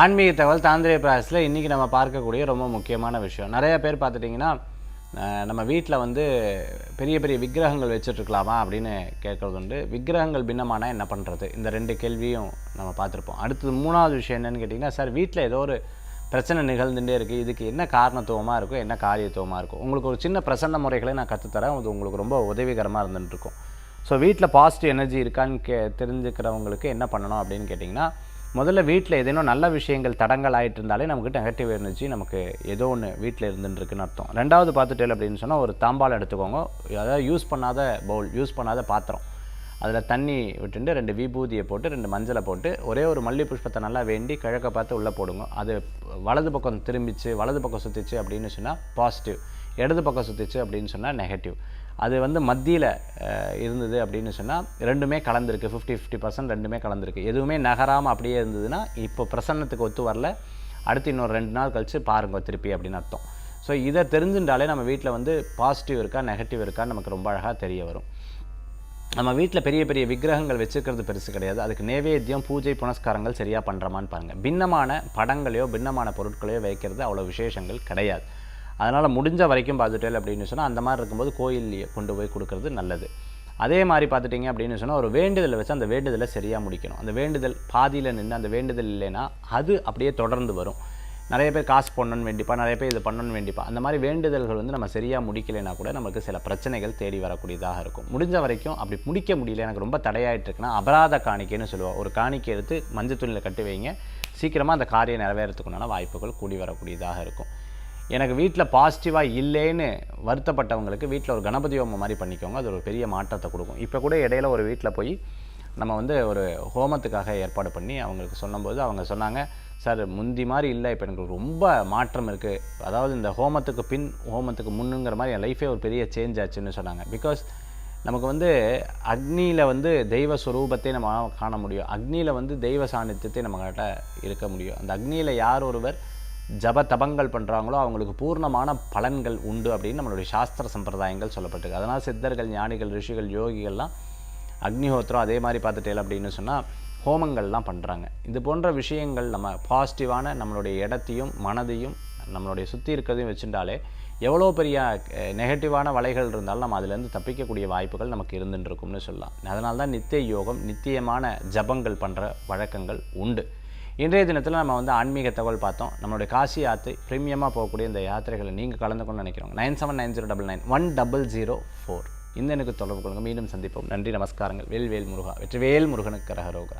ஆன்மீக தகவல் தாந்திரிய பிராசஸில் இன்றைக்கி நம்ம பார்க்கக்கூடிய ரொம்ப முக்கியமான விஷயம். நிறைய பேர் பார்த்துட்டிங்கன்னா நம்ம வீட்டில் வந்து பெரிய பெரிய விக்கிரகங்கள் வச்சுட்ருக்கலாமா அப்படின்னு கேட்குறது உண்டு விக்கிரகங்கள் பின்னமானால் என்ன பண்ணுறது இந்த ரெண்டு கேள்வியும் நம்ம பார்த்துருப்போம். அடுத்தது மூணாவது விஷயம் என்னென்னு கேட்டிங்கன்னா சார் வீட்டில் ஏதோ ஒரு பிரச்சனை நிகழ்ந்துகிட்டே இருக்குது இதுக்கு என்ன காரணத்துவமாக இருக்கும் என்ன காரியத்துவமாக இருக்கும் உங்களுக்கு ஒரு சின்ன பிரசன்ன முறைகளை நான் கற்றுத்தரேன் அது உங்களுக்கு ரொம்ப உதவிகரமாக இருந்துகிட்டு இருக்கும் ஸோ வீட்டில் பாசிட்டிவ் எனர்ஜி இருக்கான்னு கே தெரிஞ்சுக்கிறவங்களுக்கு என்ன பண்ணணும் அப்படின்னு கேட்டிங்கன்னா முதல்ல வீட்டில் ஏதேனும் நல்ல விஷயங்கள் தடங்கள் ஆகிட்டு இருந்தாலே நமக்கு நெகட்டிவ் எனர்ஜி நமக்கு ஏதோ ஒன்று வீட்டில் இருந்துருக்குன்னு அர்த்தம். ரெண்டாவது பார்த்துட்டேன் அப்படின்னு சொன்னால் ஒரு தாம்பால் எடுத்துக்கோங்க. அதாவது யூஸ் பண்ணாத பவுல் யூஸ் பண்ணாத பாத்திரம். அதில் தண்ணி விட்டுட்டு ரெண்டு விபூதியை போட்டு ரெண்டு மஞ்சளை போட்டு ஒரே ஒரு மல்லி புஷ்பத்தை நல்லா வேண்டி கிழக்க பார்த்து உள்ளே போடுங்க. அது வலது பக்கம் திரும்பிச்சு வலது பக்கம் சுற்றிச்சு அப்படின்னு சொன்னால் பாசிட்டிவ் இடது பக்கம் சுற்றிச்சு அப்படின்னு சொன்னால் நெகட்டிவ் அது வந்து மத்தியில் இருந்தது அப்படின்னு சொன்னால் ரெண்டுமே கலந்துருக்கு. ஃபிஃப்டி ஃபிஃப்டி பர்சன்ட் ரெண்டுமே கலந்துருக்கு. எதுவுமே நகராமல் அப்படியே இருந்ததுன்னா இப்போ பிரசன்னத்துக்கு ஒத்து வரல. அடுத்து இன்னொரு ரெண்டு நாள் கழித்து பாருங்க திருப்பி அப்படின்னு அர்த்தம். ஸோ இதை தெரிஞ்சுட்டாலே நம்ம வீட்டில் வந்து பாசிட்டிவ் இருக்கா நெகட்டிவ் இருக்கான்னு நமக்கு ரொம்ப அழகாக தெரிய வரும். நம்ம வீட்டில் பெரிய பெரிய விக்கிரகங்கள் வச்சுக்கிறது பெருசு கிடையாது. அதுக்கு நேவேத்தியம் பூஜை புனஸ்காரங்கள் சரியாக பண்ணுறமான்னு பாருங்கள் பின்னமான படங்களையோ பின்னமான பொருட்களையோ வைக்கிறது அவ்வளோ விசேஷங்கள் கிடையாது. அதனால் முடிஞ்ச வரைக்கும் பார்த்துட்டேன் அப்படின்னு சொன்னால் அந்த மாதிரி இருக்கும்போது கோயில்லையே கொண்டு போய் கொடுக்கறது நல்லது. அதே மாதிரி பார்த்துட்டிங்க அப்படின்னு சொன்னால் ஒரு வேண்டுதலை வச்சு அந்த வேண்டுதலை சரியாக முடிக்கணும். அந்த வேண்டுதல் பாதியில் நின்று அந்த வேண்டுதல் இல்லைன்னா அது அப்படியே தொடர்ந்து வரும். நிறைய பேர் காசு பண்ணணும்னு வேண்டிப்பா நிறைய பேர் இது பண்ணணும்னு வேண்டிப்பா. அந்த மாதிரி வேண்டுதல்கள் வந்து நம்ம சரியாக முடிக்கலைன்னா கூட நமக்கு சில பிரச்சனைகள் தேடி வரக்கூடியதாக இருக்கும். முடிஞ்ச வரைக்கும் அப்படி முடிக்க முடியல எனக்கு ரொம்ப தடையாயிட்டு இருக்குன்னா அபராத காணிக்கைன்னு சொல்லுவோம் ஒரு காணிக்கை எடுத்து மஞ்சள் துணியில் கட்டி வைங்க. சீக்கிரமாக அந்த காரியம் நிறைவேறதுக்குண்டான வாய்ப்புகள் கூடி வரக்கூடியதாக இருக்கும். எனக்கு வீட்டில் பாசிட்டிவாக இல்லைன்னு வருத்தப்பட்டவங்களுக்கு வீட்டில் ஒரு கணபதி ஹோமம் மாதிரி பண்ணிக்கோங்க. அது ஒரு பெரிய மாற்றத்தை கொடுக்கும். இப்போ கூட இடையில ஒரு வீட்டில் போய் நம்ம வந்து ஒரு ஹோமத்துக்காக ஏற்பாடு பண்ணி அவங்களுக்கு சொன்னபோது அவங்க சொன்னாங்க சார் முந்தி மாதிரி இல்லை. இப்போ எனக்கு ரொம்ப மாற்றம் இருக்குது அதாவது இந்த ஹோமத்துக்கு பின் ஹோமத்துக்கு முன்னுங்கிற மாதிரி என் லைஃபே ஒரு பெரிய சேஞ்ச் ஆச்சுன்னு சொன்னாங்க. பிகாஸ் நமக்கு வந்து அக்னியில் வந்து தெய்வ ஸ்வரூபத்தை நம்ம காண முடியும். அக்னியில் வந்து தெய்வ சாநித்தியத்தை நம்மகிட்ட இருக்க முடியும். அந்த அக்னியில் யார் ஒருவர் ஜப தபங்கள் பண்ணுறாங்களோ அவங்களுக்கு பூர்ணமான பலன்கள் உண்டு அப்படின்னு நம்மளுடைய சாஸ்திர சம்பிரதாயங்கள் சொல்லப்பட்டிருக்கு. அதனால் சித்தர்கள் ஞானிகள் ரிஷிகள் யோகிகள்லாம் அக்னிஹோத்திரம் அதே மாதிரி பார்த்துட்டேன் அப்படின்னு சொன்னால் ஹோமங்கள்லாம் பண்ணுறாங்க இது போன்ற விஷயங்கள் நம்ம பாசிட்டிவான நம்மளுடைய இடத்தையும் மனதையும் நம்மளுடைய சுற்றி இருக்கிறதையும் வச்சுட்டாலே எவ்வளோ பெரிய நெகட்டிவான வலைகள் இருந்தாலும் நம்ம அதுலேருந்து தப்பிக்கக்கூடிய வாய்ப்புகள் நமக்கு இருந்துட்டு இருக்கும்னு சொல்லலாம். அதனால தான் நித்திய யோகம் நித்தியமான ஜபங்கள் பண்ணுற வழக்கங்கள் உண்டு. இன்றைய தினத்தில் நம்ம வந்து ஆன்மீக தகவல் பார்த்தோம். நம்மளுடைய காசி யாத்திரை ப்ரீமியமாக போகக்கூடிய இந்த யாத்திரைகளை நீங்கள் கலந்துக்கணும்னு நினைக்கிறோம் nine seven nine zero double nine one double zero four. இந்த எனக்கு தொடர்பு கொள்ளுங்க. மீண்டும் சந்திப்போம். நன்றி நமஸ்காரங்கள். வேல்வேல் முருகா. வெற்றிவேல் முருகனுக்கு ரகரோகா